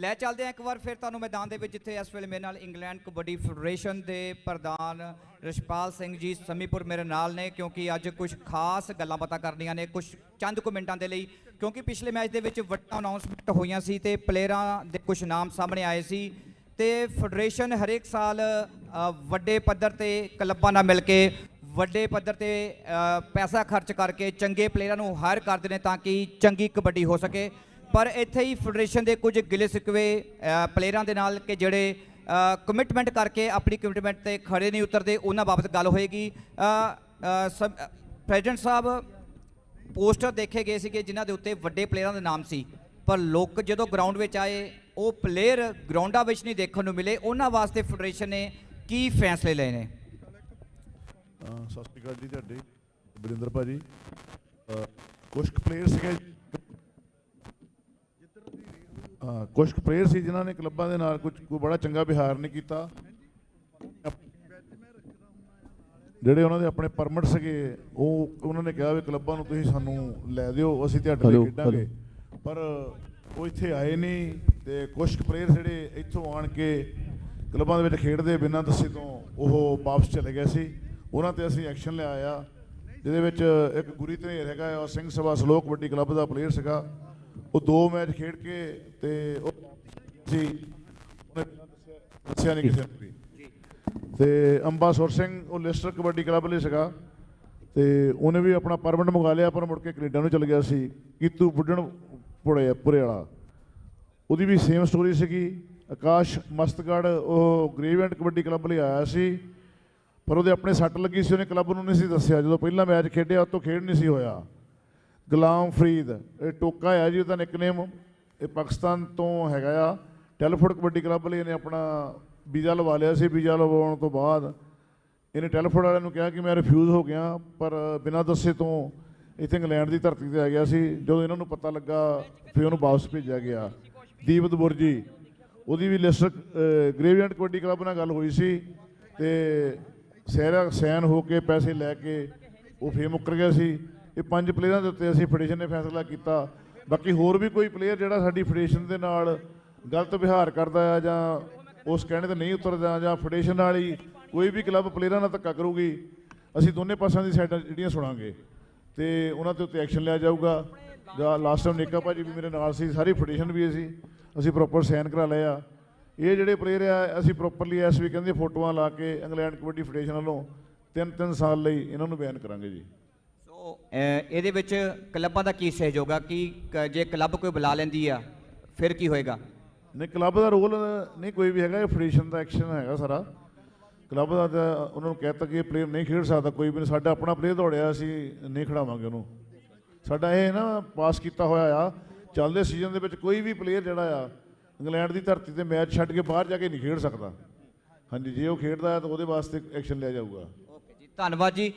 ਲੈ ਚੱਲਦੇ ਹਾਂ ਇੱਕ ਵਾਰ ਫਿਰ ਤੁਹਾਨੂੰ ਮੈਦਾਨ ਦੇ ਵਿੱਚ ਜਿੱਥੇ ਇਸ ਵੇਲੇ ਮੇਰੇ ਨਾਲ ਇੰਗਲੈਂਡ ਕਬੱਡੀ ਫੈਡਰੇਸ਼ਨ ਦੇ ਪ੍ਰਧਾਨ ਰਸ਼ਪਾਲ ਸਿੰਘ ਜੀ ਸਮੀਪੁਰ ਮੇਰੇ ਨਾਲ ਨੇ, ਕਿਉਂਕਿ ਅੱਜ ਕੁਝ ਖਾਸ ਗੱਲਾਂ ਬਾਤਾਂ ਕਰਨੀਆਂ ਨੇ ਕੁਝ ਚੰਦ ਕੁ ਮਿੰਟਾਂ ਦੇ ਲਈ, ਕਿਉਂਕਿ ਪਿਛਲੇ ਮੈਚ ਦੇ ਵਿੱਚ ਵੱਡਾ ਅਨਾਉਂਸਮੈਂਟ ਹੋਈਆਂ ਸੀ ਤੇ ਪਲੇਅਰਾਂ ਦੇ ਕੁਝ ਨਾਮ ਸਾਹਮਣੇ ਆਏ ਸੀ ਤੇ ਫੈਡਰੇਸ਼ਨ ਹਰੇਕ ਸਾਲ ਵੱਡੇ ਪੱਧਰ ਤੇ ਕਲੱਬਾਂ ਨਾਲ ਮਿਲ ਕੇ ਵੱਡੇ ਪੱਧਰ ਤੇ ਪੈਸਾ ਖਰਚ ਕਰਕੇ ਚੰਗੇ ਪਲੇਅਰਾਂ ਨੂੰ ਹਾਇਰ ਕਰਦੇ ਨੇ ਤਾਂ ਕਿ ਚੰਗੀ ਕਬੱਡੀ ਹੋ ਸਕੇ। ਪਰ ਇੱਥੇ ਹੀ ਫੈਡਰੇਸ਼ਨ ਦੇ ਕੁਝ ਗਿਲੇ ਸਿਕਵੇ ਪਲੇਅਰਾਂ ਦੇ ਨਾਲ ਕਿ ਜਿਹੜੇ ਕਮਿਟਮੈਂਟ ਕਰਕੇ ਆਪਣੀ ਕਮਿਟਮੈਂਟ ਤੇ ਖੜੇ ਨਹੀਂ ਉਤਰਦੇ, ਉਹਨਾਂ ਬਾਬਤ ਗੱਲ ਹੋਏਗੀ। ਪ੍ਰੈਜ਼ੀਡੈਂਟ ਸਾਹਿਬ, ਪੋਸਟਰ ਦੇਖੇ ਗਏ ਸੀਗੇ ਜਿਨ੍ਹਾਂ ਦੇ ਉੱਤੇ ਵੱਡੇ ਪਲੇਅਰਾਂ ਦੇ ਨਾਮ ਸੀ। ਪਰ ਲੋਕ ਜਦੋਂ ਗਰਾਊਂਡ ਵਿੱਚ ਆਏ, ਉਹ ਪਲੇਅਰ ਗਰਾਊਂਡਾਂ ਵਿੱਚ ਨਹੀਂ ਦੇਖਣ ਨੂੰ ਮਿਲੇ। ਉਹਨਾਂ ਵਾਸਤੇ ਫੈਡਰੇਸ਼ਨ ਨੇ ਕੀ ਫੈਸਲੇ ਲਏ ਨੇ? ਸਤਿ ਸ਼੍ਰੀ ਅਕਾਲ ਜੀ, ਤੁਹਾਡੇ, ਬਰਿੰਦਰ ਭਾਜੀ ਅਹ ਕੁਛ ਪਲੇਅਰ ਸੀਗੇ ਕੁਛ ਪਲੇਅਰ ਸੀ ਜਿਨ੍ਹਾਂ ਨੇ ਕਲੱਬਾਂ ਦੇ ਨਾਲ ਕੁਝ ਕੋਈ ਬੜਾ ਚੰਗਾ ਵਿਹਾਰ ਨਹੀਂ ਕੀਤਾ। ਜਿਹੜੇ ਉਹਨਾਂ ਦੇ ਆਪਣੇ ਪਰਮਿਟ ਸੀਗੇ ਉਹ ਉਹਨਾਂ ਨੇ ਕਿਹਾ ਵੀ ਕਲੱਬਾਂ ਨੂੰ ਤੁਸੀਂ ਸਾਨੂੰ ਲੈ ਦਿਓ ਅਸੀਂ ਤੁਹਾਡੇ Hello, ਖੇਡਾਂਗੇ। ਪਰ ਉਹ ਇੱਥੇ ਆਏ ਨਹੀਂ ਤੇ ਕੁਝ ਪਲੇਅਰ ਜਿਹੜੇ ਇੱਥੋਂ ਆਣ ਕੇ ਕਲੱਬਾਂ ਦੇ ਵਿੱਚ ਖੇਡਦੇ ਬਿਨਾਂ ਦੱਸੇ ਤੋਂ ਉਹ ਵਾਪਸ ਚਲੇ ਗਏ ਸੀ। ਉਹਨਾਂ ਤੇ ਅਸੀਂ ਐਕਸ਼ਨ ਲਿਆ ਆ ਜਿਹਦੇ ਵਿੱਚ ਇੱਕ ਗੁਰੀ ਧਨੇਰ ਹੈਗਾ ਉਹ ਸਿੰਘ ਸਭਾ ਸਲੋਕ ਕਬੱਡੀ ਕਲੱਬ ਦਾ ਪਲੇਅਰ ਸੀਗਾ। ਉਹ ਦੋ ਮੈਚ ਖੇਡ ਕੇ ਤੇ ਉਹ ਬਿਨਾਂ ਦੱਸਿਆ- ਨਹੀਂ ਕਿਸੇ ਨੂੰ ਵੀ। ਤੇ ਅੰਬਾ ਸੁਰ ਸਿੰਘ ਉਹ ਲਿਸਟਰ ਕਬੱਡੀ ਕਲੱਬ ਲਈ ਸੀਗਾ। ਤੇ ਉਹਨੇ ਵੀ ਆਪਣਾ ਪਰਮਿਟ ਮੰਗਾ ਲਿਆ ਪਰ ਮੁੜ ਕੇ ਕੈਨੇਡਾ ਨੂੰ ਚਲ ਗਿਆ ਸੀ। ਕੀਤੂ ਬੁੱਢਣ ਪੁੜੇ ਪੁਰੇ ਵਾਲਾ। ਉਹਦੀ ਵੀ ਸੇਮ ਸਟੋਰੀ ਸੀਗੀ। ਆਕਾਸ਼ ਮਸਤਗੜ ਉਹ ਗ੍ਰੇਵੈਂਟ ਕਬੱਡੀ ਕਲੱਬ ਲਈ ਆਇਆ ਸੀ। ਪਰ ਉਹਦੇ ਆਪਣੇ ਸੱਟ ਲੱਗੀ ਸੀ ਉਹਨੇ ਕਲੱਬ ਨੂੰ ਨਹੀਂ ਸੀ ਦੱਸਿਆ। ਜਦੋਂ ਪਹਿਲਾ ਮੈਚ ਖੇਡਿਆ ਉਹ ਤੋਂ ਖੇਡ ਨਹੀਂ ਸੀ ਹੋਇਆ। ਗੁਲਾਮ ਫਰੀਦ ਇਹ ਟੋਕਾ ਹੈ ਜੀ, ਉਹਦਾ ਨਿਕਨੇਮ ਇਹ ਪਾਕਿਸਤਾਨ ਤੋਂ ਹੈਗਾ ਆ। ਟੈਲੀਫੋਰਡ ਕਬੱਡੀ ਕਲੱਬ ਲਈ ਇਹਨੇ ਆਪਣਾ ਵੀਜ਼ਾ ਲਵਾ ਲਿਆ ਸੀ। ਵੀਜ਼ਾ ਲਵਾਉਣ ਤੋਂ ਬਾਅਦ ਇਹਨੇ ਟੈਲੀਫੋਰਡ ਵਾਲਿਆਂ ਨੂੰ ਕਿਹਾ ਕਿ ਮੈਂ ਰਿਫਿਊਜ਼ ਹੋ ਗਿਆ, ਪਰ ਬਿਨਾਂ ਦੱਸੇ ਤੋਂ ਇੱਥੇ ਇੰਗਲੈਂਡ ਦੀ ਧਰਤੀ ਤੇ ਆ ਗਿਆ ਸੀ। ਜਦੋਂ ਇਹਨਾਂ ਨੂੰ ਪਤਾ ਲੱਗਾ, ਫਿਰ ਉਹਨੂੰ ਵਾਪਸ ਭੇਜਿਆ ਗਿਆ। ਦੀਪਤ ਬੁਰਜੀ, ਉਹਦੀ ਵੀ ਲਿਸਟ ਗ੍ਰੇਵੀਐਂਟ ਕਬੱਡੀ ਕਲੱਬ ਨਾਲ ਗੱਲ ਹੋਈ ਸੀ ਤੇ ਸਹਿਰਾ ਸੈਨ ਹੋ ਕੇ ਪੈਸੇ ਲੈ ਕੇ ਉਹ ਫੇਰ ਮੁੱਕਰ ਗਿਆ ਸੀ। ਇਹ ਪੰਜ ਪਲੇਅਰਾਂ ਦੇ ਉੱਤੇ ਅਸੀਂ ਫੈਡਰੇਸ਼ਨ ਨੇ ਫੈਸਲਾ ਕੀਤਾ। ਬਾਕੀ ਹੋਰ ਵੀ ਕੋਈ ਪਲੇਅਰ ਜਿਹੜਾ ਸਾਡੀ ਫੈਡਰੇਸ਼ਨ ਦੇ ਨਾਲ ਗਲਤ ਵਿਹਾਰ ਕਰਦਾ ਆ ਜਾਂ ਉਸ ਕਹਿਣੇ ਤੇ ਨਹੀਂ ਉਤਰਦਾ ਜਾਂ ਫੈਡਰੇਸ਼ਨ ਨਾਲ ਹੀ ਕੋਈ ਵੀ ਕਲੱਬ ਪਲੇਅਰਾਂ ਨਾਲ ਧੱਕਾ ਕਰੂਗੀ, ਅਸੀਂ ਦੋਨੇ ਪਾਸਿਆਂ ਦੀ ਸਾਈਡਾਂ ਜਿਹੜੀਆਂ ਸੁਣਾਂਗੇ। ਤੇ ਉਹਨਾਂ ਦੇ ਉੱਤੇ ਐਕਸ਼ਨ ਲਿਆ ਜਾਊਗਾ। ਜਾਂ ਲਾਸਟ ਟਾਈਮ ਨੇਕਾ ਭਾਜੀ ਵੀ ਮੇਰੇ ਨਾਲ ਸੀ, ਸਾਰੀ ਫੈਡਰੇਸ਼ਨ ਵੀ ਅਸੀਂ ਅਸੀਂ ਪ੍ਰੋਪਰ ਸਾਈਨ ਕਰਾ ਲਏ ਆ। ਇਹ ਜਿਹੜੇ ਪਲੇਅਰ ਆ, ਅਸੀਂ ਪ੍ਰੋਪਰਲੀ ਐਸ ਵੀ ਕਹਿੰਦੇ ਫੋਟੋਆਂ ਲਾ ਕੇ ਇੰਗਲੈਂਡ ਕਬੱਡੀ ਫੈਡਰੇਸ਼ਨ ਵੱਲੋਂ ਤਿੰਨ ਤਿੰਨ ਸਾਲ ਲਈ ਇਹਨਾਂ ਨੂੰ ਬੈਨ ਕਰਾਂਗੇ ਜੀ। ਇਹਦੇ ਵਿੱਚ ਕਲੱਬਾਂ ਦਾ ਕੀ ਸਹਿਯੋਗ ਆ? ਕਿ ਜੇ ਕਲੱਬ ਕੋਈ ਬੁਲਾ ਲੈਂਦੀ ਆ ਫਿਰ ਕੀ ਹੋਏਗਾ? ਨਹੀਂ ਕਲੱਬ ਦਾ ਰੋਲ ਨਹੀਂ ਕੋਈ ਵੀ ਹੈਗਾ ਇਹ ਫੈਡਰੇਸ਼ਨ ਦਾ ਐਕਸ਼ਨ ਹੈਗਾ ਸਾਰਾ। ਕਲੱਬ ਦਾ ਤਾਂ ਉਹਨਾਂ ਨੂੰ ਕਹਿਤਾ ਕਿ ਇਹ ਪਲੇਅਰ ਨਹੀਂ ਖੇਡ ਸਕਦਾ ਕੋਈ ਵੀ। ਸਾਡਾ ਆਪਣਾ ਪਲੇਅਰ ਦੌੜਿਆ ਅਸੀਂ ਨਹੀਂ ਖੜਾਵਾਂਗੇ ਉਹਨੂੰ। ਸਾਡਾ ਇਹ ਨਾ ਪਾਸ ਕੀਤਾ ਹੋਇਆ ਆ ਚੱਲਦੇ ਸੀਜ਼ਨ ਦੇ ਵਿੱਚ ਕੋਈ ਵੀ ਪਲੇਅਰ ਜਿਹੜਾ ਆ ਇੰਗਲੈਂਡ ਦੀ ਧਰਤੀ ਤੇ ਮੈਚ ਛੱਡ ਕੇ ਬਾਹਰ ਜਾ ਕੇ ਨਹੀਂ ਖੇਡ ਸਕਦਾ। ਹਾਂਜੀ ਜੇ ਉਹ ਖੇਡਦਾ ਹੈ ਤਾਂ ਉਹਦੇ ਵਾਸਤੇ ਐਕਸ਼ਨ ਲਿਆ ਜਾਊਗਾ। ਓਕੇ ਜੀ ਧੰਨਵਾਦ ਜੀ।